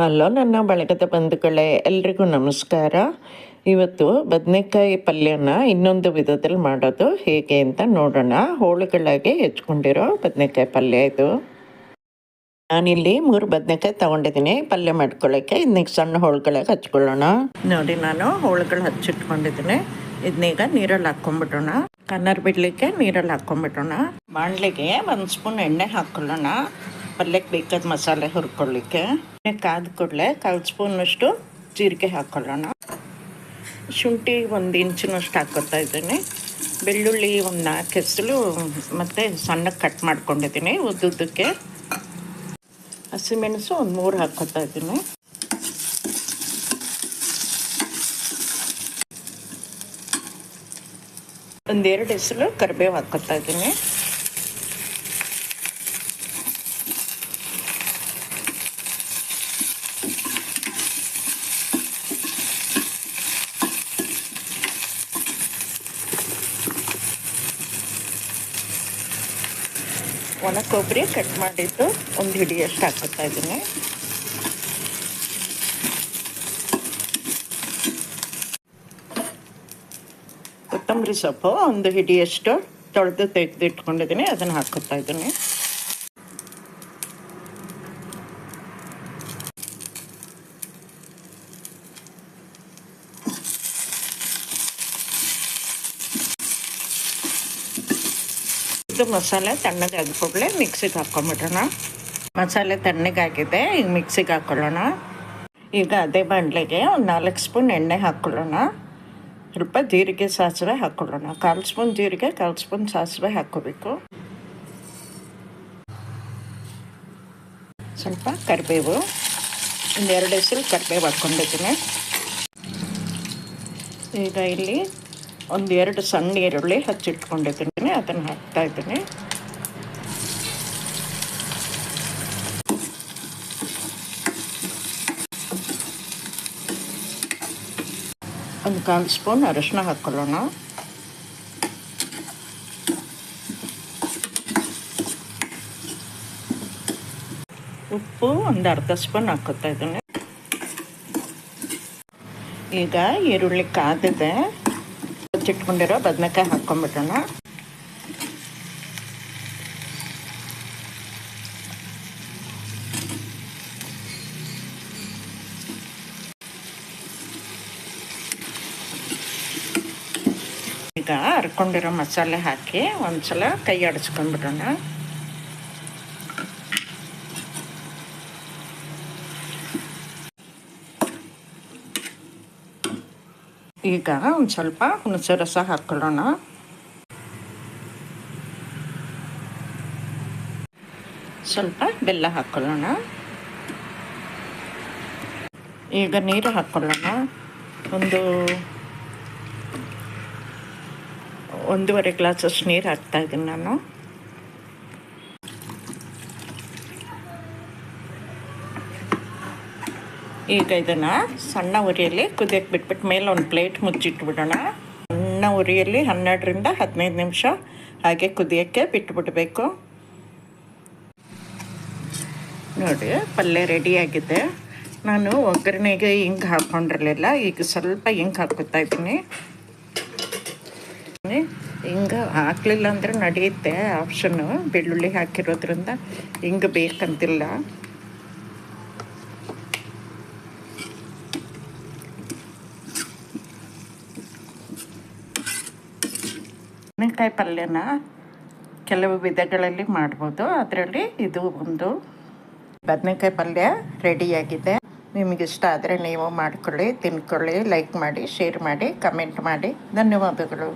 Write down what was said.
Hello, ನನ್ನ ಬಳಗದ ಬಂಧುಗಳೇ, ಎಲ್ರಿಗೂ ನಮಸ್ಕಾರ. ಇವತ್ತು ಬದನೆಕಾಯಿ ಪಲ್ಯನ ಇನ್ನೊಂದು ವಿಧದಲ್ಲಿ ಮಾಡೋದು ಹೇಗೆ ಅಂತ ನೋಡೋಣ. ಹೋಳುಗಳಾಗಿ ಹೆಚ್ಕೊಂಡಿರೋ ಬದನೆಕಾಯಿ ಪಲ್ಯ ಇದು. ನಾನಿಲ್ಲಿ ಮೂರು ಬದನೆಕಾಯಿ ತೊಗೊಂಡಿದ್ದೀನಿ. ಪಲ್ಯ ಮಾಡ್ಕೊಳ್ಳೋಕ್ಕೆ ಇದನ್ನೀಗ ಸಣ್ಣ ಹೋಳುಗಳಾಗಿ ಹಚ್ಕೊಳ್ಳೋಣ. ನೋಡಿ, ನಾನು ಹೋಳುಗಳು ಹಚ್ಚಿಟ್ಕೊಂಡಿದ್ದೀನಿ. ಇದನ್ನೀಗ ನೀರಲ್ಲಿ ಹಾಕ್ಕೊಂಡ್ಬಿಡೋಣ ಕನ್ನರ್ ಬಿಡಲಿಕ್ಕೆ ನೀರಲ್ಲಿ ಹಾಕ್ಕೊಂಡ್ಬಿಡೋಣ ಬಾಣಲಿಗೆ ಒಂದು ಸ್ಪೂನ್ ಎಣ್ಣೆ ಹಾಕ್ಕೊಳ್ಳೋಣ. ಪಲ್ಯಕ್ಕೆ ಬೇಕಾದ ಮಸಾಲೆ ಹುರ್ಕೊಳ್ಳಿಕ್ಕೆ. ಕಾದ ಕೂಡಲೇ ಕಾಲು ಸ್ಪೂನಷ್ಟು ಜೀರಿಗೆ ಹಾಕ್ಕೊಳ್ಳೋಣ ಶುಂಠಿ ಒಂದು ಇಂಚಿನಷ್ಟು ಹಾಕೋತಾ ಇದ್ದೀನಿ. ಬೆಳ್ಳುಳ್ಳಿ ಒಂದು ನಾಲ್ಕು ಹೆಸಲು ಮತ್ತು ಸಣ್ಣಕ್ಕೆ ಕಟ್ ಮಾಡ್ಕೊಂಡಿದ್ದೀನಿ ಉದ್ದುದ್ದಕ್ಕೆ. ಹಸಿಮೆಣಸು ಒಂದು ಮೂರು ಹಾಕ್ಕೊತಾ ಇದ್ದೀನಿ. ಒಂದೆರಡು ಹೆಸರು ಕರಿಬೇವು ಹಾಕ್ಕೊತಾ ಇದ್ದೀನಿ. ಒಣ ಕೊಬ್ಬರಿ ಕಟ್ ಮಾಡಿದ್ದು ಒಂದು ಹಿಡಿಯಷ್ಟು ಹಾಕೋತಾ ಇದ್ದೀನಿ. ಕೊತ್ತಂಬರಿ ಸೊಪ್ಪು ಒಂದು ಹಿಡಿಯಷ್ಟು ತೊಳೆದು ತೆಗೆದು ಇಟ್ಕೊಂಡಿದ್ದೀನಿ ಅದನ್ನು ಹಾಕುತ್ತಾ ಇದ್ದೀನಿ. ಇದು ಮಸಾಲೆ ತಣ್ಣಗೆ ಕೂಡಲೇ ಮಿಕ್ಸಿಗೆ ಹಾಕ್ಕೊಂಬಿಡೋಣ ಮಸಾಲೆ ತಣ್ಣಗಾಗಿದೆ ಈಗ ಮಿಕ್ಸಿಗೆ ಹಾಕ್ಕೊಳ್ಳೋಣ ಈಗ ಅದೇ ಬಾಣಲೆಗೆ ಒಂದು ನಾಲ್ಕು ಸ್ಪೂನ್ ಎಣ್ಣೆ ಹಾಕ್ಕೊಳ್ಳೋಣ ಸ್ವಲ್ಪ ಜೀರಿಗೆ ಸಾಸಿವೆ ಹಾಕ್ಕೊಳ್ಳೋಣ ಕಾಲು ಸ್ಪೂನ್ ಜೀರಿಗೆ, ಕಾಲು ಸ್ಪೂನ್ ಸಾಸಿವೆ ಹಾಕ್ಕೋಬೇಕು. ಸ್ವಲ್ಪ ಕರಿಬೇವು ಒಂದೆರಡು ಹೆಸರು ಕರಿಬೇವು ಹಾಕ್ಕೊಂಡಿದ್ದೀನಿ. ಈಗ ಇಲ್ಲಿ ಒಂದು ಎರಡು ಸಣ್ಣ ಈರುಳ್ಳಿ ಹಚ್ಚಿಟ್ಕೊಂಡಿದ್ದೀನಿ ಅದನ್ನು ಹಾಕ್ತಾ ಇದ್ದೀನಿ. ಒಂದು ಕಾಲು ಸ್ಪೂನ್ ಅರಿಶಿನ ಹಾಕೊಳ್ಳೋಣ. ಉಪ್ಪು ಒಂದು ಅರ್ಧ ಸ್ಪೂನ್ ಹಾಕೋತಾ ಇದ್ದೀನಿ. ಈಗ ಈರುಳ್ಳಿ ಕಾದಿದೆ. ಹಚ್ಚಿಟ್ಕೊಂಡಿರೋ ಬದನೆಕಾಯಿ ಹಾಕ್ಕೊಂಬಿಡೋಣ. ಈಗ ಅರ್ಕೊಂಡಿರೋ ಮಸಾಲೆ ಹಾಕಿ ಒಂದ್ಸಲ ಕೈ ಆಡಿಸ್ಕೊಂಡ್ಬಿಡೋಣ ಈಗ ಒಂದು ಸ್ವಲ್ಪ ಹುಣಸೆ ರಸ ಹಾಕೊಳ್ಳೋಣ. ಸ್ವಲ್ಪ ಬೆಲ್ಲ ಹಾಕ್ಕೊಳ್ಳೋಣ ಈಗ ನೀರು ಹಾಕೊಳ್ಳೋಣ. ಒಂದು ಒಂದೂವರೆ ಗ್ಲಾಸಷ್ಟು ನೀರು ಹಾಕ್ತಾಯಿದ್ದೀನಿ ನಾನು. ಈಗ ಇದನ್ನು ಸಣ್ಣ ಉರಿಯಲ್ಲಿ ಕುದಿಯಕ್ಕೆ ಬಿಟ್ಬಿಟ್ಟು ಮೇಲೆ ಒಂದು ಪ್ಲೇಟ್ ಮುಚ್ಚಿಟ್ಬಿಡೋಣ. ಸಣ್ಣ ಉರಿಯಲ್ಲಿ ಹನ್ನೆರಡರಿಂದ ಹದಿನೈದು ನಿಮಿಷ ಹಾಗೆ ಕುದಿಯೋಕ್ಕೆ ಬಿಟ್ಬಿಡಬೇಕು. ನೋಡಿ, ಪಲ್ಯ ರೆಡಿಯಾಗಿದೆ ನಾನು ಒಗ್ಗರಣೆಗೆ ಹಿಂಗೆ ಹಾಕ್ಕೊಂಡಿರಲಿಲ್ಲ ಈಗ ಸ್ವಲ್ಪ ಹಿಂಗೆ ಹಾಕೋತಾ ಇದ್ದೀನಿ. ಹಿಂಗೆ ಹಾಕಲಿಲ್ಲ ಅಂದರೆ ನಡೆಯುತ್ತೆ ಆಪ್ಷನ್ನು ಬೆಳ್ಳುಳ್ಳಿ ಹಾಕಿರೋದ್ರಿಂದ ಹಿಂಗೆ ಬೇಕಂತಿಲ್ಲ. ಬದನೆಕಾಯಿ ಪಲ್ಯನ ಕೆಲವು ವಿಧಗಳಲ್ಲಿ ಮಾಡ್ಬೋದು. ಅದರಲ್ಲಿ ಇದು ಒಂದು ಬದನೆಕಾಯಿ ಪಲ್ಯ ರೆಡಿಯಾಗಿದೆ ನಿಮಗೆ ಇಷ್ಟ ಆದರೆ ನೀವು ಮಾಡಿಕೊಳ್ಳಿ, ತಿನ್ಕೊಳ್ಳಿ ಲೈಕ್ ಮಾಡಿ ಶೇರ್ ಮಾಡಿ ಕಮೆಂಟ್ ಮಾಡಿ. ಧನ್ಯವಾದಗಳು.